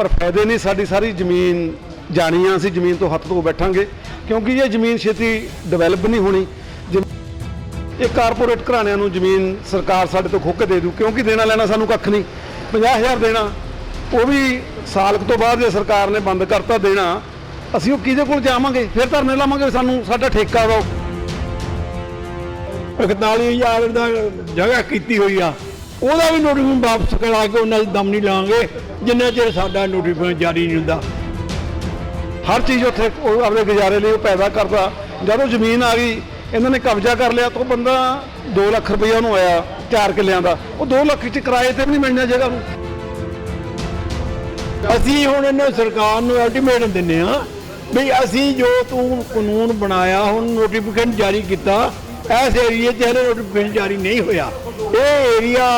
ਪਰ ਫਾਇਦੇ ਨਹੀਂ, ਸਾਡੀ ਸਾਰੀ ਜ਼ਮੀਨ ਜਾਣੀ ਆ ਅਸੀਂ, ਜ਼ਮੀਨ ਤੋਂ ਹੱਥ ਤੋਂ ਬੈਠਾਂਗੇ। ਕਿਉਂਕਿ ਇਹ ਜ਼ਮੀਨ ਛੇਤੀ ਡਿਵੈਲਪ ਨਹੀਂ ਹੋਣੀ। ਜਿ- ਇਹ ਕਾਰਪੋਰੇਟ ਘਰਾਣਿਆਂ ਨੂੰ ਜ਼ਮੀਨ ਸਰਕਾਰ ਸਾਡੇ ਤੋਂ ਖੁੱਕ ਦੇ ਦੂ, ਕਿਉਂਕਿ ਦੇਣਾ ਲੈਣਾ ਸਾਨੂੰ ਕੱਖ ਨਹੀਂ। 50000 ਦੇਣਾ, ਉਹ ਵੀ ਸਾਲ ਤੋਂ ਬਾਅਦ ਜੇ ਸਰਕਾਰ ਨੇ ਬੰਦ ਕਰਤਾ ਦੇਣਾ, ਅਸੀਂ ਉਹ ਕਿਹਦੇ ਕੋਲ ਜਾਵਾਂਗੇ? ਫਿਰ ਧਰਨੇ ਲਾਵਾਂਗੇ ਵੀ ਸਾਨੂੰ ਸਾਡਾ ਠੇਕਾ ਦਿਓ। 41000 ਦਾ ਜਗ੍ਹਾ ਕੀਤੀ ਹੋਈ ਆ ਉਹਦਾ ਵੀ ਨੋਟੀਫਿਕੇਸ਼ਨ ਵਾਪਸ ਕਰਾ ਕੇ ਉਹਨਾਂ ਦਾ ਦਮ ਨਹੀਂ ਲਾਂਗੇ, ਜਿੰਨਾ ਚਿਰ ਸਾਡਾ ਨੋਟੀਫਿਕੇਸ਼ਨ ਜਾਰੀ ਨਹੀਂ ਹੁੰਦਾ। ਹਰ ਚੀਜ਼ ਉੱਥੇ ਉਹ ਆਪਣੇ ਗੁਜ਼ਾਰੇ ਲਈ ਉਹ ਪੈਦਾ ਕਰਦਾ। ਜਦੋਂ ਜ਼ਮੀਨ ਆ ਗਈ, ਇਹਨਾਂ ਨੇ ਕਬਜ਼ਾ ਕਰ ਲਿਆ ਤਾਂ ਉਹ ਬੰਦਾ 2 ਲੱਖ ਰੁਪਈਆ ਉਹਨੂੰ ਆਇਆ ਚਾਰ ਕਿੱਲਿਆਂ ਦਾ। ਉਹ 2 ਲੱਖ ਚ ਕਿਰਾਏ ਤੇ ਵੀ ਨਹੀਂ ਮਿਲਣਾ ਜਗ੍ਹਾ ਨੂੰ। ਅਸੀਂ ਹੁਣ ਇਹਨਾਂ ਸਰਕਾਰ ਨੂੰ ਅਲਟੀਮੇਟਮ ਦਿੰਨੇ ਆ ਵੀ ਅਸੀਂ ਜੋ ਤੂੰ ਕਾਨੂੰਨ ਬਣਾਇਆ, ਹੁਣ ਨੋਟੀਫਿਕੇਸ਼ਨ ਜਾਰੀ ਕੀਤਾ, ਇਸ ਏਰੀਏ 'ਚ ਹਲੇ ਨੋਟੀਫਿਕੇਸ਼ਨ ਜਾਰੀ ਨਹੀਂ ਹੋਇਆ। ਇਹ ਏਰੀਆ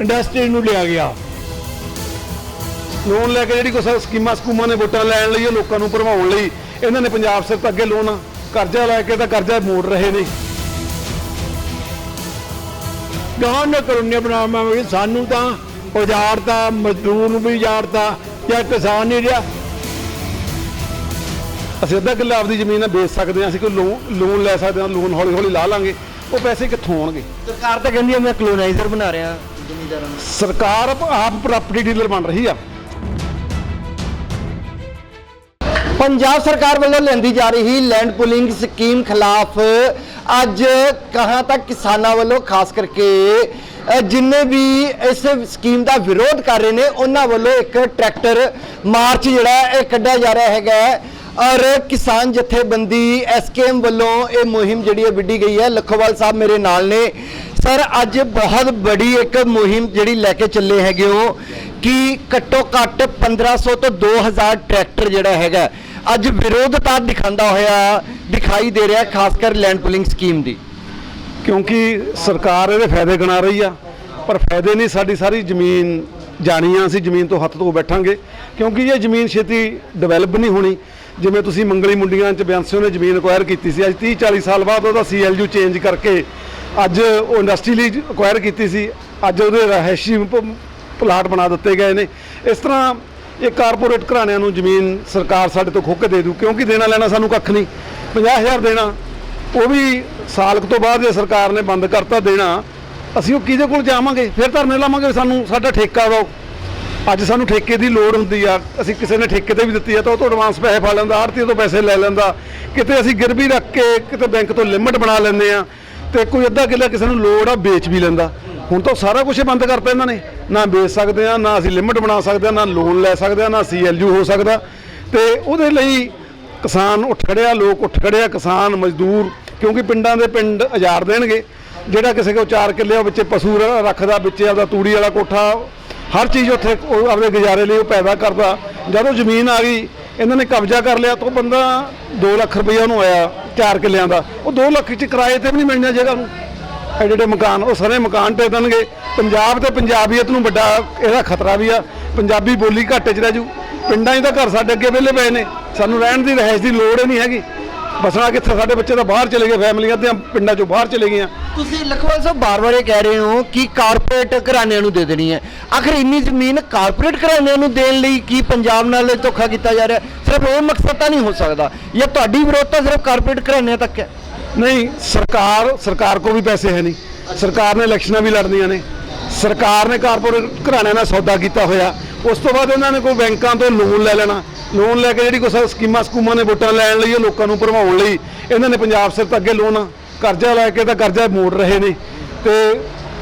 ਇੰਡਸਟਰੀ ਨੂੰ ਲਿਆ ਗਿਆ। ਲੋਨ ਲੈ ਕੇ ਜਿਹੜੀ ਕੋਈ ਸਕੀਮਾਂ ਸਕੂਮਾਂ ਨੇ ਵੋਟਾਂ ਲੈਣ ਲਈ, ਉਹ ਲੋਕਾਂ ਨੂੰ ਭਰਮਾਉਣ ਲਈ, ਇਹਨਾਂ ਨੇ ਪੰਜਾਬ ਸਿਰ ਅੱਗੇ ਲੋਨ ਕਰਜ਼ਾ ਲੈ ਕੇ ਤਾਂ ਕਰਜ਼ਾ ਮੋੜ ਰਹੇ ਨੇ। ਗਾਂ ਨੇ ਕਲੋਨੀਆਂ ਬਣਾਵਾਂਗੇ ਸਾਨੂੰ ਤਾਂ ਉਜਾੜਤਾ ਮਜ਼ਦੂਰ ਨੂੰ ਵੀ ਉਜਾੜਤਾ ਜਾਂ ਕਿਸਾਨ ਨਹੀਂ ਰਿਹਾ। ਅਸੀਂ ਅੱਧਾ ਕਿੱਲਾ ਆਪਦੀ ਜ਼ਮੀਨ ਨਾਲ ਵੇਚ ਸਕਦੇ ਹਾਂ, ਅਸੀਂ ਕੋਈ ਲੋਨ ਲੋਨ ਲੈ ਸਕਦੇ ਹਾਂ ਲੋਨ ਹੌਲੀ ਹੌਲੀ ਲਾ ਲਾਂਗੇ। ਉਹ ਪੈਸੇ ਕਿੱਥੋਂ ਆਉਣਗੇ? ਸਰਕਾਰ ਤਾਂ ਕਹਿੰਦੀ ਹੈ ਮੈਂ ਕਲੋਨਾਈਜ਼ਰ ਬਣਾ ਰਿਹਾ। ਜ਼ਮੀਂਦਾਰਾਂ ਨੂੰ ਸਰਕਾਰ ਆਪ ਪ੍ਰਾਪਰਟੀ ਡੀਲਰ ਬਣ ਰਹੀ ਆ। ਪੰਜਾਬ ਸਰਕਾਰ ਵੱਲੋਂ ਲੈਂਦੀ ਜਾ ਰਹੀ ਲੈਂਡ ਪੁਲਿੰਗ ਸਕੀਮ ਖਿਲਾਫ ਅੱਜ ਕਹਾਂ ਤੱਕ ਕਿਸਾਨਾਂ ਵੱਲੋਂ ਖਾਸ ਕਰਕੇ ਅ, ਜਿੰਨੇ ਵੀ ਇਸ ਸਕੀਮ ਦਾ ਵਿਰੋਧ ਕਰ ਰਹੇ ਨੇ ਉਹਨਾਂ ਵੱਲੋਂ ਇੱਕ ਟਰੈਕਟਰ ਮਾਰਚ ਜਿਹੜਾ ਹੈ ਇਹ ਕੱਢਿਆ ਜਾ ਰਿਹਾ ਹੈਗਾ। ਹੈ ਔਰ ਕਿਸਾਨ ਜਥੇਬੰਦੀ ਐਸਕੇਐਮ ਵੱਲੋਂ ਇਹ ਮੁਹਿੰਮ ਜਿਹੜੀ ਹੈ ਵਿੱਢੀ ਗਈ ਹੈ। ਲਖੋਵਾਲ ਸਾਹਿਬ ਮੇਰੇ ਨਾਲ ਨੇ। ਸਰ, ਅੱਜ ਬਹੁਤ ਬੜੀ ਇੱਕ ਮੁਹਿੰਮ ਜਿਹੜੀ ਲੈ ਕੇ ਚੱਲੇ ਹੈਗੇ ਹੋ ਕਿ ਘੱਟੋ ਘੱਟ 1500 ਤੋਂ 2000 ਟਰੈਕਟਰ ਜਿਹੜਾ ਹੈਗਾ ਅੱਜ ਵਿਰੋਧਤਾ ਦਿਖਾਉਂਦਾ ਹੋਇਆ, ਦਿਖਾਈ ਦੇ ਰਿਹਾ, ਖਾਸ ਕਰ ਲੈਂਡ ਪੁਲਿੰਗ ਸਕੀਮ ਦੀ। ਕਿਉਂਕਿ ਸਰਕਾਰ ਇਹਦੇ ਫਾਇਦੇ ਗਿਣਾ ਰਹੀ ਆ, ਪਰ ਫਾਇਦੇ ਨਹੀਂ ਸਾਡੀ ਸਾਰੀ ਜ਼ਮੀਨ ਜਾਣੀ ਆ, ਅਸੀਂ ਜ਼ਮੀਨ ਤੋਂ ਹੱਥ ਤੋਂ ਬੈਠਾਂਗੇ। ਕਿਉਂਕਿ ਇਹ ਜ਼ਮੀਨ ਛੇਤੀ ਡਿਵੈਲਪ ਨਹੀਂ ਹੋਣੀ। ਜਿਵੇਂ ਤੁਸੀਂ ਮੰਗਲੀ ਮੁੰਡੀਆਂ ਚ ਬਿਆੰਸਿਓ ਨੇ ਜ਼ਮੀਨ ਅਕਵਾਇਰ ਕੀਤੀ ਸੀ। ਅੱਜ 30 40 ਸਾਲ ਬਾਅਦ ਉਹਦਾ ਸੀਐਲਯੂ ਚੇਂਜ ਕਰਕੇ ਅੱਜ ਉਹ ਇੰਡਸਟਰੀ ਲਈ ਅਕਵਾਇਰ ਕੀਤੀ ਸੀ। ਅੱਜ ਉਹਦੇ ਰਹਿਸ਼ੀ ਪਲਾਟ ਬਣਾ ਦਿੱਤੇ ਗਏ ਨੇ। ਇਸ ਤਰ੍ਹਾਂ ਇਹ ਕਾਰਪੋਰੇਟ ਘਰਾਣਿਆਂ ਨੂੰ ਜ਼ਮੀਨ ਸਰਕਾਰ ਸਾਡੇ ਤੋਂ ਖੁੱਕ ਦੇ ਦੂ। ਕਿਉਂਕਿ ਦੇਣਾ ਲੈਣਾ ਸਾਨੂੰ ਕੱਖ ਨਹੀਂ। 50000 ਦੇਣਾ, ਉਹ ਵੀ ਸਾਲ ਤੋਂ ਬਾਅਦ ਜੇ ਸਰਕਾਰ ਨੇ ਬੰਦ ਕਰਤਾ ਦੇਣਾ, ਅਸੀਂ ਉਹ ਕਿਹਦੇ ਕੋਲ ਜਾਵਾਂਗੇ? ਫਿਰ ਧਰਨੇ ਲਾਵਾਂਗੇ ਸਾਨੂੰ ਸਾਡਾ ਠੇਕਾ ਦਿਓ। ਅੱਜ ਸਾਨੂੰ ਠੇਕੇ ਦੀ ਲੋੜ ਹੁੰਦੀ ਆ, ਅਸੀਂ ਕਿਸੇ ਨੇ ਠੇਕੇ ਤੇ ਵੀ ਦਿੱਤੀ ਆ ਤਾਂ ਉਹ ਤੋਂ ਐਡਵਾਂਸ ਪੈਸੇ ਫੜ ਲੈਂਦਾ ਆੜਤੀ ਤੋਂ ਪੈਸੇ ਲੈ ਲੈਂਦਾ। ਕਿਤੇ ਅਸੀਂ ਗਿਰਵੀ ਰੱਖ ਕੇ ਕਿਤੇ ਬੈਂਕ ਤੋਂ ਲਿਮਟ ਬਣਾ ਲੈਂਦੇ ਆ ਤੇ ਕੋਈ ਅੱਧਾ ਕਿੱਲਾ ਕਿਸੇ ਨੂੰ ਲੋੜ ਆ, ਵੇਚ ਵੀ ਲੈਂਦਾ। ਹੁਣ ਤਾਂ ਸਾਰਾ ਕੁਝ ਬੰਦ ਕਰਤਾ ਇਹਨਾਂ ਨੇ। ਨਾ ਵੇਚ ਸਕਦੇ ਆ, ਨਾ ਅਸੀਂ ਲਿਮਟ ਬਣਾ ਸਕਦੇ ਆ, ਨਾ ਲੋਨ ਲੈ ਸਕਦੇ ਆ, ਨਾ ਸੀਐਲਯੂ ਹੋ ਸਕਦਾ। ਤੇ ਉਹਦੇ ਲਈ ਕਿਸਾਨ ਉੱਠ ਖੜਿਆ, ਲੋਕ ਉੱਠ ਖੜਿਆ, ਕਿਸਾਨ, ਮਜ਼ਦੂਰ, ਕਿਉਂਕਿ ਪਿੰਡਾਂ ਦੇ ਪਿੰਡ ਉਜਾੜ ਦੇਣਗੇ। ਜਿਹੜਾ ਕਿਸੇ ਕੋਲ 4 ਕਿੱਲੇ ਉਹ ਵਿੱਚ ਪਸ਼ੂ ਰੱਖਦਾ, ਵਿੱਚ ਆਪਦਾ ਤੂੜੀ ਵਾਲਾ ਕੋਠਾ ਹਰ ਚੀਜ਼ ਉੱਥੇ ਉਹ ਆਪਣੇ ਗੁਜ਼ਾਰੇ ਲਈ ਉਹ ਪੈਦਾ ਕਰਦਾ। ਜਦੋਂ ਜ਼ਮੀਨ ਆ ਗਈ, ਇਹਨਾਂ ਨੇ ਕਬਜ਼ਾ ਕਰ ਲਿਆ ਤਾਂ ਉਹ ਬੰਦਾ 2 ਲੱਖ ਰੁਪਏ ਉਹਨੂੰ ਆਇਆ ਚਾਰ ਕਿੱਲਿਆਂ ਦਾ। ਉਹ 2 ਲੱਖ ਚ ਕਿਰਾਏ ਤੇ ਵੀ ਨਹੀਂ ਮਿਲਣਾ ਜਗ੍ਹਾ ਨੂੰ। ਐਡੇ ਐਡੇ ਮਕਾਨ, ਉਹ ਸਾਰੇ ਮਕਾਨ ਤੇ ਦੇਣਗੇ ਪੰਜਾਬ ਤੇ ਪੰਜਾਬੀਅਤ ਨੂੰ ਵੱਡਾ ਇਹਦਾ ਖਤਰਾ ਵੀ ਆ। ਪੰਜਾਬੀ ਬੋਲੀ ਘੱਟ ਚ ਰਹਿ ਜੂ। ਪਿੰਡਾਂ ਹੀ ਤਾਂ ਘਰ ਸਾਡੇ ਅੱਗੇ ਵਿਹਲੇ ਪਏ ਨੇ। ਸਾਨੂੰ ਰਹਿਣ ਦੀ, ਰਹਿਸ਼ ਦੀ ਲੋੜ ਹੀ ਨਹੀਂ ਹੈਗੀ। ਬਸਣਾ ਕਿੱਥੇ? ਸਾਡੇ ਬੱਚੇ ਤਾਂ ਬਾਹਰ ਚਲੇ ਗਏ ਫੈਮਲੀਆਂ ਤੇ ਪਿੰਡਾਂ 'ਚੋਂ ਬਾਹਰ ਚਲੇ ਗਈਆਂ। ਤੁਸੀਂ ਲਖਵਾਲ ਸਾਹਿਬ ਬਾਰ-ਬਾਰ ਇਹ ਕਹਿ ਰਹੇ ਹੋ ਕਿ ਕਾਰਪੋਰੇਟ ਘਰਾਣਿਆਂ ਨੂੰ ਦੇ ਦੇਣੀ ਹੈ। ਆਖਰ ਇੰਨੀ ਜ਼ਮੀਨ ਕਾਰਪੋਰੇਟ ਘਰਾਣਿਆਂ ਨੂੰ ਦੇਣ ਲਈ ਕੀ ਪੰਜਾਬ ਨਾਲ ਧੋਖਾ ਕੀਤਾ ਜਾ ਰਿਹਾ? ਸਿਰਫ ਇਹ ਮਕਸਦ ਤਾਂ ਨਹੀਂ ਹੋ ਸਕਦਾ। ਜਾਂ ਤੁਹਾਡੀ ਵਿਰੋਧਤਾ ਸਿਰਫ ਕਾਰਪੋਰੇਟ ਘਰਾਣਿਆਂ ਤੱਕ ਹੈ? ਨਹੀਂ ਸਰਕਾਰ ਸਰਕਾਰ ਕੋ ਵੀ ਪੈਸੇ ਹੈ ਨਹੀਂ। ਸਰਕਾਰ ਨੇ ਇਲੈਕਸ਼ਨਾਂ ਵੀ ਲੜਨੀਆਂ ਨੇ। ਸਰਕਾਰ ਨੇ ਕਾਰਪੋਰੇਟ ਘਰਾਣਿਆਂ ਨਾਲ ਸੌਦਾ ਕੀਤਾ ਹੋਇਆ। ਉਸ ਤੋਂ ਬਾਅਦ ਇਹਨਾਂ ਨੇ ਕੋਈ ਬੈਂਕਾਂ ਤੋਂ ਲੋਨ ਲੈ ਲੈਣਾ। ਲੋਨ ਲੈ ਕੇ ਜਿਹੜੀ ਕੋਈ ਸਕੀਮਾਂ ਸਕੂਮਾਂ ਨੇ ਵੋਟਾਂ ਲੈਣ ਲਈ, ਉਹ ਲੋਕਾਂ ਨੂੰ ਭਰਮਾਉਣ ਲਈ, ਇਹਨਾਂ ਨੇ ਪੰਜਾਬ ਸਿਰ ਤੋਂ ਅੱਗੇ ਲੋਨ, ਕਰਜ਼ਾ ਲੈ ਕੇ ਤਾਂ ਕਰਜ਼ਾ ਮੋੜ ਰਹੇ ਨੇ ਤੇ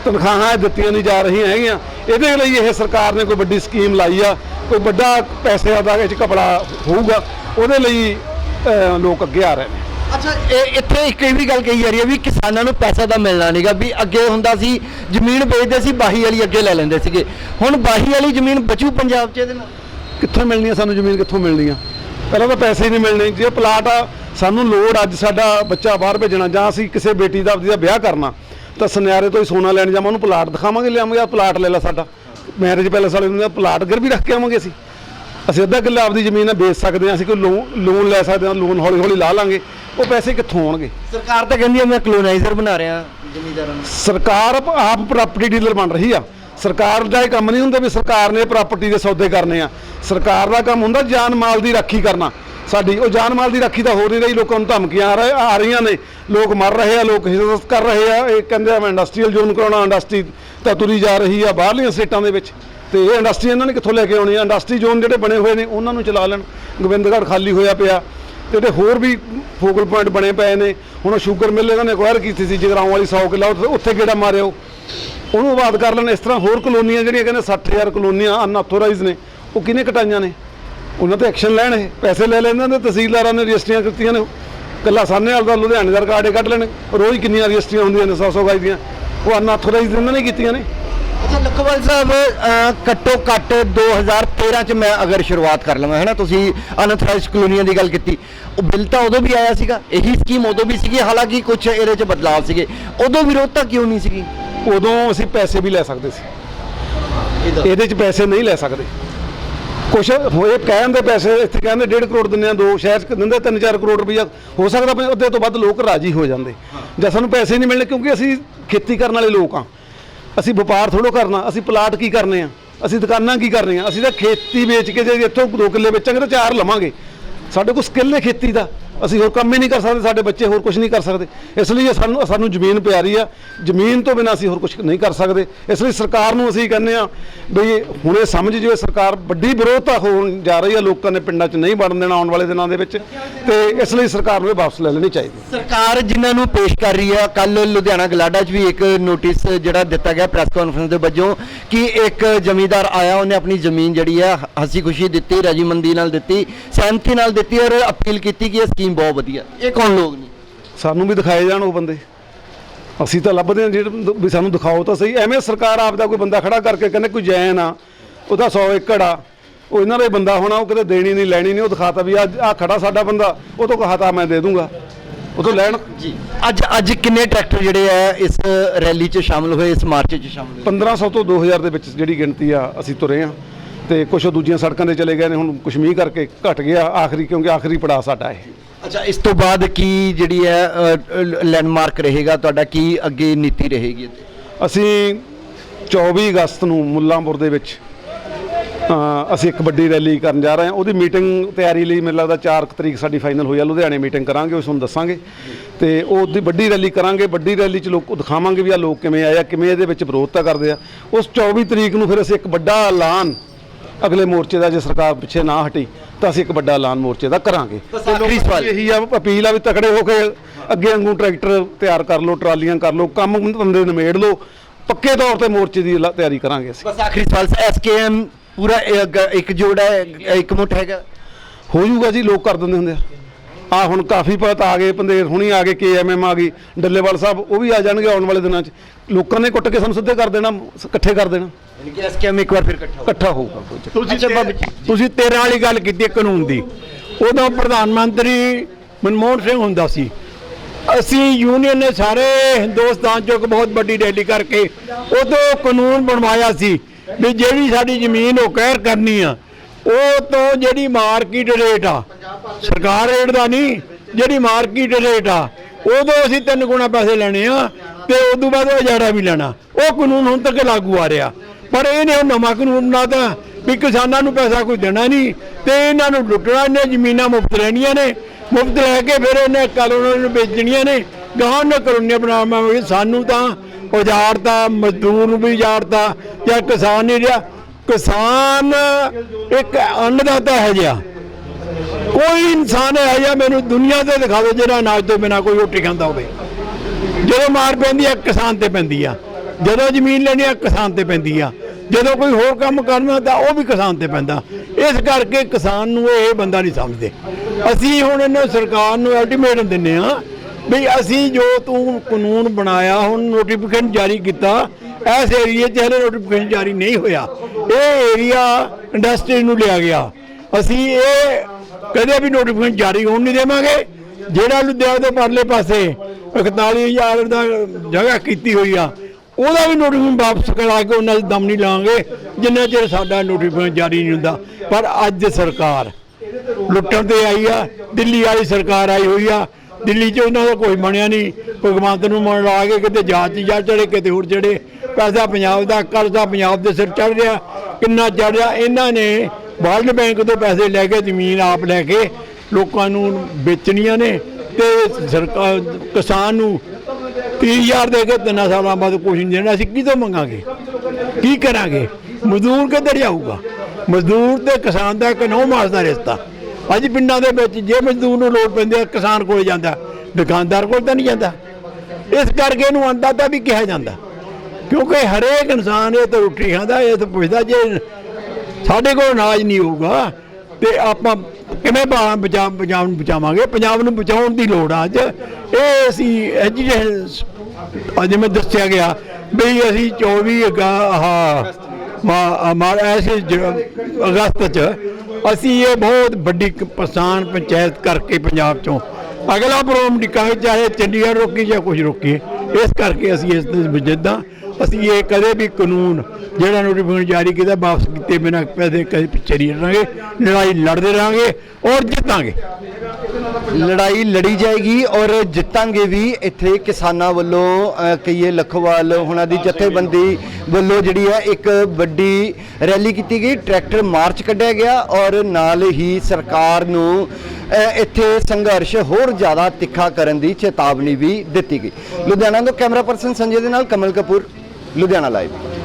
ਤਨਖਾਹਾਂ ਦਿੱਤੀਆਂ ਨਹੀਂ ਜਾ ਰਹੀਆਂ ਹੈਗੀਆਂ। ਇਹਦੇ ਲਈ ਇਹ ਸਰਕਾਰ ਨੇ ਕੋਈ ਵੱਡੀ ਸਕੀਮ ਲਾਈ ਆ, ਕੋਈ ਵੱਡਾ ਪੈਸਿਆਂ ਦਾ ਇਹ 'ਚ ਕਪੜਾ ਹੋਊਗਾ, ਉਹਦੇ ਲਈ ਲੋਕ ਅੱਗੇ ਆ ਰਹੇ ਨੇ। ਅੱਛਾ, ਇਹ ਇੱਥੇ ਇੱਕ ਇਹ ਵੀ ਗੱਲ ਕਹੀ ਜਾ ਰਹੀ ਹੈ ਵੀ ਕਿਸਾਨਾਂ ਨੂੰ ਪੈਸਾ ਤਾਂ ਮਿਲਣਾ ਨਹੀਂਗਾ ਵੀ ਅੱਗੇ ਹੁੰਦਾ ਸੀ, ਜ਼ਮੀਨ ਵੇਚਦੇ ਸੀ, ਬਾਹੀ ਵਾਲੀ ਅੱਗੇ ਲੈ ਲੈਂਦੇ ਸੀਗੇ। ਹੁਣ ਬਾਹੀ ਵਾਲੀ ਜ਼ਮੀਨ ਬਚੂ ਪੰਜਾਬ 'ਚ ਇਹਦੇ ਨਾਲ? ਕਿੱਥੋਂ ਮਿਲਣੀ ਆ ਸਾਨੂੰ ਜ਼ਮੀਨ ਕਿੱਥੋਂ ਮਿਲਣੀ ਆ ਪਹਿਲਾਂ ਤਾਂ ਪੈਸੇ ਹੀ ਨਹੀਂ ਮਿਲਣੇ। ਜੇ ਪਲਾਟ ਆ ਸਾਨੂੰ ਲੋੜ ਅੱਜ ਸਾਡਾ ਬੱਚਾ ਬਾਹਰ ਭੇਜਣਾ ਜਾਂ ਅਸੀਂ ਕਿਸੇ ਬੇਟੀ ਦਾ ਆਪਦੀ ਦਾ ਵਿਆਹ ਕਰਨਾ ਤਾਂ ਸੁਨਿਆਰੇ ਤੋਂ ਹੀ ਸੋਨਾ ਲੈਣ ਜਾਵਾਂ ਉਹਨੂੰ ਪਲਾਟ ਦਿਖਾਵਾਂਗੇ ਲਿਆਵਾਂਗੇ ਆ ਪਲਾਟ ਲੈ ਲੈ ਸਾਡਾ। ਮੈਰਿਜ ਪੈਲੇਸ ਵਾਲੇ ਨੂੰ ਪਲਾਟ ਗਿਰ ਵੀ ਰੱਖ ਕੇ ਆਵਾਂਗੇ ਅਸੀਂ। ਅਸੀਂ ਅੱਧਾ ਕਿੱਲਾ ਆਪਦੀ ਜ਼ਮੀਨ ਨਾਲ ਵੇਚ ਸਕਦੇ ਹਾਂ ਅਸੀਂ ਕੋਈ ਲੋਨ ਲੋਨ ਲੈ ਸਕਦੇ ਹਾਂ ਲੋਨ ਹੌਲੀ ਹੌਲੀ ਲਾ ਲਾਂਗੇ। ਉਹ ਪੈਸੇ ਕਿੱਥੋਂ ਆਉਣਗੇ? ਸਰਕਾਰ ਤਾਂ ਕਹਿੰਦੀ ਹੈ ਮੈਂ ਕਲੋਨਾਈਜ਼ਰ ਬਣਾ ਰਿਹਾ ਜ਼ਮੀਂਦਾਰਾਂ ਨੂੰ। ਸਰਕਾਰ ਆਪ ਪ੍ਰਾਪਰਟੀ ਡੀਲਰ ਬਣ ਰਹੀ ਆ। ਸਰਕਾਰ ਦਾ ਇਹ ਕੰਮ ਨਹੀਂ ਹੁੰਦਾ ਵੀ ਸਰਕਾਰ ਨੇ ਪ੍ਰਾਪਰਟੀ ਦੇ ਸੌਦੇ ਕਰਨੇ ਆ। ਸਰਕਾਰ ਦਾ ਕੰਮ ਹੁੰਦਾ ਜਾਨ ਮਾਲ ਦੀ ਰਾਖੀ ਕਰਨਾ। ਸਾਡੀ ਉਹ ਜਾਨ ਮਾਲ ਦੀ ਰਾਖੀ ਤਾਂ ਹੋ ਨਹੀਂ ਰਹੀ, ਲੋਕਾਂ ਨੂੰ ਧਮਕੀਆਂ ਆ ਰਹੇ ਆ ਰਹੀਆਂ ਨੇ। ਲੋਕ ਮਰ ਰਹੇ ਆ, ਲੋਕ ਹਿਜਰਤ ਕਰ ਰਹੇ ਆ। ਇਹ ਕਹਿੰਦੇ ਆ, ਮੈਂ ਇੰਡਸਟਰੀਅਲ ਜ਼ੋਨ ਕਰਾਉਣਾ, ਇੰਡਸਟਰੀ ਤਾਂ ਤੁਰੀ ਜਾ ਰਹੀ ਆ ਬਾਹਰਲੀਆਂ ਸਟੇਟਾਂ ਦੇ ਵਿੱਚ। ਤੇ ਇਹ ਇੰਡਸਟਰੀ ਇਹਨਾਂ ਨੇ ਕਿੱਥੋਂ ਲੈ ਕੇ ਆਉਣੀ ਆ? ਇੰਡਸਟਰੀ ਜ਼ੋਨ ਜਿਹੜੇ ਬਣੇ ਹੋਏ ਨੇ, ਉਹਨਾਂ ਨੂੰ ਚਲਾ ਲੈਣ। ਗੋਬਿੰਦਗੜ੍ਹ ਖਾਲੀ ਹੋਇਆ ਪਿਆ। ਤੇ ਜਿਹੜੇ ਹੋਰ ਵੀ ਫੋਕਲ ਪੁਆਇੰਟ ਬਣੇ ਪਏ ਨੇ, ਹੁਣ ਸ਼ੂਗਰ ਮਿਲ ਇਹਨਾਂ ਨੇ ਅਕਵਾਇਰ ਕੀਤੀ ਸੀ, ਜਗਰਾਉਂ ਵਾਲੀ 100 ਕਿੱਲਾ, ਉੱਥੇ ਉੱਥੇ ਕਿਹੜਾ ਮਾਰਿਓ ਉਹਨੂੰ ਆਬਾਦ ਕਰ ਲੈਣ। ਇਸ ਤਰ੍ਹਾਂ ਹੋਰ ਕਲੋਨੀਆਂ ਜਿਹੜੀਆਂ ਕਹਿੰਦੇ 60000 ਕਲੋਨੀਆਂ ਅਨਆਥੋਰਾਈਜ਼ ਨੇ ਉਹ ਕਿਹਨੇ ਕਟਾਈਆਂ ਨੇ? ਉਹਨਾਂ ਤੇ ਐਕਸ਼ਨ ਲੈਣ ਇਹ। ਪੈਸੇ ਲੈ ਲੈਂਦੇ ਨੇ ਤਹਿਸੀਲਦਾਰਾਂ ਨੇ ਰਜਿਸਟਰੀਆਂ ਕੀਤੀਆਂ ਨੇ। ਕੱਲਾ ਸਾਹਨੇ ਵਾਲ ਦਾ ਲੁਧਿਆਣੇ ਦਾ ਰਿਕਾਰਡੇ ਕੱਢ ਲੈਣ। ਰੋਜ਼ ਕਿੰਨੀਆਂ ਰਜਿਸਟਰੀਆਂ ਹੁੰਦੀਆਂ ਨੇ 100 100 ਗਾਈ ਦੀਆਂ। ਉਹ ਅਨਆਥੋਰਾਈਜ਼ ਇਹਨਾਂ ਨੇ ਕੀਤੀਆਂ ਨੇ। ਅੱਛਾ ਲਖਵਾਲ ਸਾਹਿਬ ਅਹ, ਘੱਟੋ ਘੱਟ 2013 ਚ ਮੈਂ ਅਗਰ ਸ਼ੁਰੂਆਤ ਕਰ ਲਵਾਂ ਹੈ ਨਾ ਤੁਸੀਂ ਅਨਥਰਾਈਜ਼ ਕਲੋਨੀਆਂ ਦੀ ਗੱਲ ਕੀਤੀ। ਉਹ ਬਿੱਲ ਤਾਂ ਉਦੋਂ ਵੀ ਆਇਆ ਸੀਗਾ। ਇਹੀ ਸਕੀਮ ਉਦੋਂ ਵੀ ਸੀਗੀ ਹਾਲਾਂਕਿ ਕੁਝ ਇਹਦੇ ਚ ਬਦਲਾਅ ਸੀਗੇ। ਉਦੋਂ ਵਿਰੋਧਤਾ ਕਿਉਂ ਨਹੀਂ ਸੀਗੀ? ਉਦੋਂ ਅਸੀਂ ਪੈਸੇ ਵੀ ਲੈ ਸਕਦੇ ਸੀ। ਇਹਦੇ 'ਚ ਪੈਸੇ ਨਹੀਂ ਲੈ ਸਕਦੇ। ਕੁਛ ਹੋਏ ਕਹਿਣ ਦੇ ਪੈਸੇ ਇੱਥੇ ਕਹਿੰਦੇ 1.5 ਕਰੋੜ ਦਿੰਦੇ ਆ, ਦੋ ਸ਼ਹਿਰ 'ਚ ਦਿੰਦੇ 3-4 ਕਰੋੜ ਰੁਪਈਆ। ਹੋ ਸਕਦਾ ਪਰ ਉਹਦੇ ਤੋਂ ਵੱਧ ਲੋਕ ਰਾਜੀ ਹੋ ਜਾਂਦੇ। ਜਾਂ ਸਾਨੂੰ ਪੈਸੇ ਨਹੀਂ ਮਿਲਣੇ ਕਿਉਂਕਿ ਅਸੀਂ ਖੇਤੀ ਕਰਨ ਵਾਲੇ ਲੋਕ ਆ। ਅਸੀਂ ਵਪਾਰ ਥੋੜੋ ਕਰਨਾ, ਅਸੀਂ ਪਲਾਟ ਕੀ ਕਰਨੇ ਆ? ਅਸੀਂ ਦੁਕਾਨਾਂ ਕੀ ਕਰਨੀਆਂ? ਅਸੀਂ ਤਾਂ ਖੇਤੀ ਵੇਚ ਕੇ ਜੇ ਇੱਥੋਂ 2 ਕਿੱਲੇ ਵੇਚਾਂਗੇ ਤਾਂ ਚਾਰ ਲਵਾਂਗੇ। ਸਾਡੇ ਕੋਲ ਸਕਿੱਲ ਹੈ ਖੇਤੀ ਦਾ। ਅਸੀਂ ਹੋਰ ਕੰਮ ਹੀ ਨਹੀਂ ਕਰ ਸਕਦੇ, ਸਾਡੇ ਬੱਚੇ ਹੋਰ ਕੁਝ ਨਹੀਂ ਕਰ ਸਕਦੇ। ਇਸ ਲਈ ਸਾਨੂੰ ਸਾਨੂੰ ਜ਼ਮੀਨ ਪਿਆਰੀ ਆ। ਜ਼ਮੀਨ ਤੋਂ ਬਿਨਾਂ ਅਸੀਂ ਹੋਰ ਕੁਝ ਨਹੀਂ ਕਰ ਸਕਦੇ। ਇਸ ਲਈ ਸਰਕਾਰ ਨੂੰ ਅਸੀਂ ਕਹਿੰਦੇ ਆ ਵੀ ਹੁਣ ਇਹ ਸਮਝ ਜਿਓ ਸਰਕਾਰ ਵੱਡੀ ਵਿਰੋਧਤਾ ਹੋਣ ਜਾ ਰਹੀ ਆ, ਲੋਕਾਂ ਨੇ ਪਿੰਡਾਂ 'ਚ ਨਹੀਂ ਵੜਨ ਦੇਣਾ ਆਉਣ ਵਾਲੇ ਦਿਨਾਂ ਦੇ ਵਿੱਚ। ਤੇ ਇਸ ਲਈ ਸਰਕਾਰ ਨੂੰ ਇਹ ਵਾਪਸ ਲੈ ਲੈਣੀ ਚਾਹੀਦੀ। ਸਰਕਾਰ ਜਿਨ੍ਹਾਂ ਨੂੰ ਪੇਸ਼ ਕਰ ਰਹੀ ਆ ਕੱਲ ਲੁਧਿਆਣਾ ਗਲਾਡਾ 'ਚ ਵੀ ਇੱਕ ਨੋਟਿਸ ਜਿਹੜਾ ਦਿੱਤਾ ਗਿਆ ਪ੍ਰੈਸ ਕਾਨਫਰੰਸ ਦੇ ਵਜੋਂ ਕਿ ਇੱਕ ਜ਼ਮੀਂਦਾਰ ਆਇਆ, ਉਹਨੇ ਆਪਣੀ ਜ਼ਮੀਨ ਜਿਹੜੀ ਆ, ਹਸੀ ਖੁਸ਼ੀ ਦਿੱਤੀ ਰਜੀਮੰਦੀ ਨਾਲ ਦਿੱਤੀ, ਸਹਿਮਤੀ ਨਾਲ ਦਿੱਤੀ ਔਰ ਅਪੀਲ ਕੀਤੀ ਕਿ ਇਹ ਸਕੀਮ ਬਹੁਤ ਵਧੀਆ। ਇਹ ਕੌਣ ਲੋਕ ਨੇ? ਸਾਨੂੰ ਵੀ ਦਿਖਾਏ ਜਾਣ ਉਹ ਬੰਦੇ। ਅਸੀਂ ਤਾਂ ਲੱਭਦੇ ਹਾਂ ਜਿਹੜੇ ਵੀ ਸਾਨੂੰ ਦਿਖਾਓ ਤਾਂ ਸਹੀ। ਐਵੇਂ ਸਰਕਾਰ ਆਪ ਦਾ ਕੋਈ ਬੰਦਾ ਖੜਾ ਕਰਕੇ ਕਹਿੰਦੇ ਕੋਈ ਜੈਨ ਆ ਉਹਦਾ 100 ਏਕੜ ਆ। ਉਹ ਇਹਨਾਂ ਦਾ ਹੀ ਬੰਦਾ ਹੋਣਾ ਉਹ ਕਿਤੇ ਦੇਣੀ ਨਹੀਂ ਲੈਣੀ ਨਹੀਂ ਉਹ ਦਿਖਾਤਾ ਵੀ ਅੱਜ ਆ ਖੜਾ ਸਾਡਾ ਬੰਦਾ ਉਹ ਤੋਂ ਕਹਾਤਾ ਮੈਂ ਦੇ ਦੂੰਗਾ। ਉਹ ਤੋਂ ਲੈਣ ਜੀ। ਅੱਜ ਅੱਜ ਕਿੰਨੇ ਟਰੈਕਟਰ ਜਿਹੜੇ ਆ ਇਸ ਰੈਲੀ 'ਚ ਸ਼ਾਮਲ ਹੋਏ ਇਸ ਮਾਰਚ 'ਚ ਸ਼ਾਮਲ ਹੋਏ? 1500 ਤੋਂ 2000 ਦੇ ਵਿੱਚ ਜਿਹੜੀ ਗਿਣਤੀ ਆ ਅਸੀਂ ਤੁਰੇ ਆ ਤੇ ਕੁਝ ਦੂਜੀਆਂ ਸੜਕਾਂ ਤੇ ਚਲੇ ਗਏ ਨੇ ਹੁਣ ਕੁਛ ਮੀਂਹ ਕਰਕੇ ਘਟ ਗਿਆ ਆਖਰੀ ਕਿਉਂਕਿ ਆਖਰੀ ਪੜਾ ਸਾਡਾ ਇਹ। ਅੱਛਾ, ਇਸ ਤੋਂ ਬਾਅਦ ਕੀ ਜਿਹੜੀ ਹੈ ਲੈਂਡਮਾਰਕ ਰਹੇਗਾ? ਤੁਹਾਡਾ ਕੀ ਅੱਗੇ ਨੀਤੀ ਰਹੇਗੀ ਅਸੀਂ 24 ਅਗਸਤ ਨੂੰ ਮੁੱਲਾਂਪੁਰ ਦੇ ਵਿੱਚ ਅਸੀਂ ਇੱਕ ਵੱਡੀ ਰੈਲੀ ਕਰਨ ਜਾ ਰਹੇ ਹਾਂ। ਉਹਦੀ ਮੀਟਿੰਗ ਤਿਆਰੀ ਲਈ ਮੈਨੂੰ ਲੱਗਦਾ 4 ਤਰੀਕ ਸਾਡੀ ਫਾਈਨਲ ਹੋਈ ਆ। ਲੁਧਿਆਣੇ ਮੀਟਿੰਗ ਕਰਾਂਗੇ ਉਸ ਨੂੰ ਦੱਸਾਂਗੇ। ਤੇ ਉਹਦੀ ਵੱਡੀ ਰੈਲੀ ਕਰਾਂਗੇ। ਵੱਡੀ ਰੈਲੀ 'ਚ ਲੋਕ ਦਿਖਾਵਾਂਗੇ ਵੀ ਆ ਲੋਕ ਕਿਵੇਂ ਆਏ ਆ, ਕਿਵੇਂ ਇਹਦੇ ਵਿੱਚ ਵਿਰੋਧਤਾ ਕਰਦੇ ਆ। ਉਸ 24 ਤਰੀਕ ਨੂੰ ਫਿਰ ਅਸੀਂ ਇੱਕ ਵੱਡਾ ਐਲਾਨ ਅਗਲੇ ਮੋਰਚੇ ਦਾ ਜੇ ਸਰਕਾਰ ਪਿੱਛੇ ਨਾ ਹਟੀ ਤਾਂ ਅਸੀਂ ਇੱਕ ਵੱਡਾ ਐਲਾਨ ਮੋਰਚੇ ਦਾ ਕਰਾਂਗੇ। ਬਸ ਆਖਰੀ ਸਵਾਲ। ਇਹੀ ਆ ਅਪੀਲ ਆ ਵੀ ਤਕੜੇ ਹੋ ਕੇ ਅੱਗੇ ਵਾਂਗੂ ਟਰੈਕਟਰ ਤਿਆਰ ਕਰ ਲਓ ਟਰਾਲੀਆਂ ਕਰ ਲਓ ਕੰਮ ਧੰਦੇ ਨਿਮੇੜ ਲਓ ਪੱਕੇ ਤੌਰ ਤੇ ਮੋਰਚੇ ਦੀ ਤਿਆਰੀ ਕਰਾਂਗੇ ਅਸੀਂ। ਬਸ ਆਖਰੀ ਸਵਾਲ ਐਸਕੇਐਮ ਪੂਰਾ ਇੱਕ- ਜੋੜ ਹੈ ਇੱਕ ਮੁੱਠ ਹੈਗਾ। ਹੋ ਜਾਊਗਾ ਜੀ ਲੋਕ ਕਰ ਦਿੰਦੇ ਹੁੰਦੇ ਆ। ਆ ਹੁਣ ਕਾਫੀ ਪਤ ਆ ਗਏ ਪੰਦੇਰ ਹੁਣੀ ਆ ਗਏ ਕੇਐਮਐਮ ਆ ਗਈ ਡੱਲੇਵਾਲ ਸਾਹਿਬ ਉਹ ਵੀ ਆ ਜਾਣਗੇ ਆਉਣ ਵਾਲੇ ਦਿਨਾਂ 'ਚ। ਲੋਕਾਂ ਨੇ ਕੁੱਟ ਕੇ ਸਾਨੂੰ ਸਿੱਧੇ ਕਰ ਦੇਣਾ ਸ- ਇਕੱਠੇ ਕਰ ਦੇਣਾ। ਯਾਨੀ ਕਿ ਐਸਕੇਐਮ ਇੱਕ ਵਾਰ ਫਿਰ ਇਕੱਠਾ ਹੋਊ। ਇਕੱਠਾ ਹੋਊਗਾ ਕੋਈ ਚੱਕਰ ਤੁਸੀਂ 13 ਵਾਲੀ ਗੱਲ ਕੀਤੀ ਹੈ ਕਾਨੂੰਨ ਦੀ। ਉਦੋਂ ਪ੍ਰਧਾਨ ਮੰਤਰੀ ਮਨਮੋਹਨ ਸਿੰਘ ਹੁੰਦਾ ਸੀ। ਅਸੀਂ ਯੂਨੀਅਨ ਨੇ ਸਾਰੇ ਹਿੰਦੁਸਤਾਨ ਚੋਂ ਇੱਕ ਬਹੁਤ ਵੱਡੀ ਰੈਲੀ ਕਰਕੇ ਉਦੋਂ ਕਾਨੂੰਨ ਬਣਵਾਇਆ ਸੀ ਵੀ ਜਿਹੜੀ ਸਾਡੀ ਜ਼ਮੀਨ ਉਹ ਕਹਿਰ ਕਰਨੀ ਆ ਉਹ ਤੋਂ ਜਿਹੜੀ ਮਾਰਕੀਟ ਰੇਟ ਆ ਸਰਕਾਰ ਰੇਟ ਦਾ ਨਹੀਂ ਜਿਹੜੀ ਮਾਰਕੀਟ ਰੇਟ ਆ ਉਦੋਂ ਅਸੀਂ ਤਿੰਨ ਗੁਣਾ ਪੈਸੇ ਲੈਣੇ ਆ। ਤੇ ਉਦੋਂ ਬਾਅਦ ਉਹ ਜਾੜਾ ਵੀ ਲੈਣਾ। ਉਹ ਕਾਨੂੰਨ ਹੁਣ ਤੱਕ ਲਾਗੂ ਆ ਰਿਹਾ। ਪਰ ਇਹਨੇ ਉਹ ਨਵਾਂ ਕਾਨੂੰਨ ਬਣਾਤਾ ਵੀ ਕਿਸਾਨਾਂ ਨੂੰ ਪੈਸਾ ਕੋਈ ਦੇਣਾ ਨਹੀਂ ਤੇ ਇਹਨਾਂ ਨੂੰ ਲੁੱਟਣਾ ਇਹਨੇ ਜ਼ਮੀਨਾਂ ਮੁਫਤ ਲੈਣੀਆਂ ਨੇ। ਮੁਫਤ ਲੈ ਕੇ ਫਿਰ ਇਹਨੇ ਕਾਲੋਨੀਆਂ ਨੂੰ ਵੇਚਣੀਆਂ ਨੇ। ਗਾਹਾਂ ਨੇ ਕਾਲੋਨੀਆਂ ਬਣਾਵਾਂਗੇ ਸਾਨੂੰ ਤਾਂ ਉਜਾੜਤਾ, ਮਜ਼ਦੂਰ ਨੂੰ ਵੀ ਉਜਾੜਤਾ ਜਾਂ ਕਿਸਾਨ ਨਹੀਂ ਰਿਹਾ। ਕਿਸਾਨ ਇੱਕ ਅੰਨਦਾਤਾ ਹੈ ਜਿਹਾ। ਕੋਈ ਇਨਸਾਨ ਹੈ ਜਿਹਾ ਮੈਨੂੰ ਦੁਨੀਆ ਤੇ ਦਿਖਾ ਦਿਓ ਜਿਹੜਾ ਅਨਾਜ ਤੋਂ ਬਿਨਾ ਕੋਈ ਰੋਟੀ ਖਾਂਦਾ ਹੋਵੇ। ਜਦੋਂ ਮਾਰ ਪੈਂਦੀ ਆ ਕਿਸਾਨ ਤੇ ਪੈਂਦੀ ਆ। ਜਦੋਂ ਜ਼ਮੀਨ ਲੈਣੀ ਆ ਕਿਸਾਨ ਤੇ ਪੈਂਦੀ ਆ। ਜਦੋਂ ਕੋਈ ਹੋਰ ਕੰਮ ਕਰਨਾ ਤਾਂ ਉਹ ਵੀ ਕਿਸਾਨ ਤੇ ਪੈਂਦਾ। ਇਸ ਕਰਕੇ ਕਿਸਾਨ ਨੂੰ ਇਹ ਬੰਦਾ ਨਹੀਂ ਸਮਝਦੇ। ਅਸੀਂ ਹੁਣ ਇਹਨਾਂ ਸਰਕਾਰ ਨੂੰ ਅਲਟੀਮੇਟਮ ਦਿੰਨੇ ਆ ਵੀ ਅਸੀਂ ਜੋ ਤੂੰ ਕਾਨੂੰਨ ਬਣਾਇਆ, ਹੁਣ ਨੋਟੀਫਿਕੇਸ਼ਨ ਜਾਰੀ ਕੀਤਾ, ਇਸ ਏਰੀਏ 'ਚ ਹਲੇ ਨੋਟੀਫਿਕੇਸ਼ਨ ਜਾਰੀ ਨਹੀਂ ਹੋਇਆ। ਇਹ ਏਰੀਆ ਇੰਡਸਟਰੀ ਨੂੰ ਲਿਆ ਗਿਆ। ਅਸੀਂ ਇਹ ਕਦੇ ਵੀ ਨੋਟੀਫਿਕੇਸ਼ਨ ਜਾਰੀ ਹੋਣ ਨਹੀਂ ਦੇਵਾਂਗੇ। ਜਿਹੜਾ ਲੁਧਿਆਣੇ ਦੇ ਪਰਲੇ ਪਾਸੇ 41000 ਦਾ ਜਗ੍ਹਾ ਕੀਤੀ ਹੋਈ ਆ। ਉਹਦਾ ਵੀ ਨੋਟੀਫਿਕੇਸ਼ਨ ਵਾਪਸ ਕਰਾ ਕੇ ਉਹਨਾਂ ਦੇ ਦਮ ਨਹੀਂ ਲਾਵਾਂਗੇ ਜਿੰਨਾ ਚਿਰ ਸਾਡਾ ਨੋਟੀਫਿਕੇਸ਼ਨ ਜਾਰੀ ਨਹੀਂ ਹੁੰਦਾ। ਪਰ ਅੱਜ ਸਰਕਾਰ ਲੁੱਟਣ ਤੇ ਆਈ ਆ। ਦਿੱਲੀ ਵਾਲੀ ਸਰਕਾਰ ਆਈ ਹੋਈ ਆ। ਦਿੱਲੀ 'ਚ ਉਹਨਾਂ ਦਾ ਕੋਈ ਬਣਿਆ ਨਹੀਂ। ਭਗਵੰਤ ਨੂੰ ਮਨ ਲਾ ਕੇ ਕਿਤੇ ਜਾਤ ਜਾ ਚੜੇ ਕਿਤੇ ਹੋਰ ਚੜੇ ਪੈਸਾ ਪੰਜਾਬ ਦਾ, ਕਰਜ਼ਾ ਪੰਜਾਬ ਦੇ ਸਿਰ ਚੜ ਰਿਹਾ। ਕਿੰਨਾ ਚੜ ਰਿਹਾ? ਇਹਨਾਂ ਨੇ ਵਰਲਡ ਬੈਂਕ ਤੋਂ ਪੈਸੇ ਲੈ ਕੇ ਜ਼ਮੀਨ ਆਪ ਲੈ ਕੇ ਲੋਕਾਂ ਨੂੰ ਵੇਚਣੀਆਂ ਨੇ। ਤੇ ਸਰਕਾਰ ਕਿਸਾਨ ਨੂੰ 30000 ਦੇ ਕੇ ਤਿੰਨਾਂ ਸਾਲਾਂ ਬਾਅਦ ਕੁਝ ਨਹੀਂ ਦੇਣਾ, ਅਸੀਂ ਕਿਦੋਂ ਮੰਗਾਂਗੇ? ਕੀ ਕਰਾਂਗੇ? ਮਜ਼ਦੂਰ ਕਿੱਧਰ ਜਾਊਗਾ? ਮਜ਼ਦੂਰ ਤੇ ਕਿਸਾਨ ਦਾ ਇੱਕ ਨੌ ਮਾਸ ਦਾ ਰਿਸ਼ਤਾ। ਅੱਜ ਪਿੰਡਾਂ ਦੇ ਵਿੱਚ ਜੇ ਮਜ਼ਦੂਰ ਨੂੰ ਲੋੜ ਪੈਂਦੀ ਹੈ, ਕਿਸਾਨ ਕੋਲ ਜਾਂਦਾ, ਦੁਕਾਨਦਾਰ ਕੋਲ ਤਾਂ ਨਹੀਂ ਜਾਂਦਾ। ਇਸ ਕਰਕੇ ਇਹਨੂੰ ਅੰਦਾਜ਼ਾ ਵੀ ਕਿਹਾ ਜਾਂਦਾ। ਕਿਉਂਕਿ ਹਰੇਕ ਇਨਸਾਨ ਇਹ ਤਾਂ ਰੋਟੀ ਖਾਂਦਾ, ਇਹ ਤਾਂ ਪੁੱਛਦਾ ਜੇ ਸਾਡੇ ਕੋਲ ਅਨਾਜ ਨਹੀਂ ਹੋਊਗਾ ਤੇ ਆਪਾਂ ਕਿਵੇਂ ਬਚਾ ਪੰਜਾਬ ਨੂੰ ਬਚਾਵਾਂਗੇ? ਪੰਜਾਬ ਨੂੰ ਬਚਾਉਣ ਦੀ ਲੋੜ ਆ ਅੱਜ। ਇਹ ਅਸੀਂ ਐਜੂਕੇਸ਼ਨ ਅੱਜ ਮੈਂ ਦੱਸਿਆ ਗਿਆ ਵੀ ਅਸੀਂ 24 ਅਗਾ ਮਾ ਮਾਰ ਐਸੇ ਅਗਸਤ ਚ ਅਸੀਂ ਇਹ ਬਹੁਤ ਵੱਡੀ ਪਛਾਣ ਪੰਚਾਇਤ ਕਰਕੇ ਪੰਜਾਬ ਚੋਂ ਅਗਲਾ ਪ੍ਰੋਗਰਾਮ ਨਿਕਾਹ ਚਾਹੇ ਚੰਡੀਗੜ੍ਹ ਰੋਕੀ ਜਾਂ ਕੁਝ ਰੋਕੀ ਇਸ ਕਰਕੇ ਅਸੀਂ ਇਸ ਦੇ ਜਿੱਦਾਂ ਅਸੀਂ ਇਹ ਕਦੇ ਵੀ ਕਾਨੂੰਨ ਜਿਹੜਾ ਨੋਟੀਫਿਕੇਸ਼ਨ ਜਾਰੀ ਕੀਤਾ ਵਾਪਸ ਕੀਤੇ ਬਿਨਾਂ ਪੈਸੇ ਕਦੇ ਪਿੱਛੇ ਨਹੀਂ ਰਹਾਂਗੇ ਲੜਾਈ ਲੜਦੇ ਰਹਾਂਗੇ ਔਰ ਜਿੱਤਾਂਗੇ। ਲੜਾਈ ਲੜੀ ਜਾਏਗੀ ਔਰ ਜਿੱਤਾਂਗੇ ਵੀ ਇੱਥੇ ਕਿਸਾਨਾਂ ਵੱਲੋਂ ਅ, ਕਹੀਏ ਲਖਵਾਲ ਹੁਣਾਂ ਦੀ ਜਥੇਬੰਦੀ ਵੱਲੋਂ ਜਿਹੜੀ ਹੈ ਇੱਕ ਵੱਡੀ ਰੈਲੀ ਕੀਤੀ ਗਈ ਟਰੈਕਟਰ ਮਾਰਚ ਕੱਢਿਆ ਗਿਆ ਔਰ ਨਾਲ ਹੀ ਸਰਕਾਰ ਨੂੰ ਇੱਥੇ ਸੰਘਰਸ਼ ਹੋਰ ਜ਼ਿਆਦਾ ਤਿੱਖਾ ਕਰਨ ਦੀ ਚੇਤਾਵਨੀ ਵੀ ਦਿੱਤੀ ਗਈ। ਲੁਧਿਆਣਾ ਤੋਂ ਕੈਮਰਾ ਪਰਸਨ ਸੰਜੇ ਦੇ ਨਾਲ ਕਮਲ ਕਪੂਰ। ਲੁਧਿਆਣਾ ਲਾਈਵ।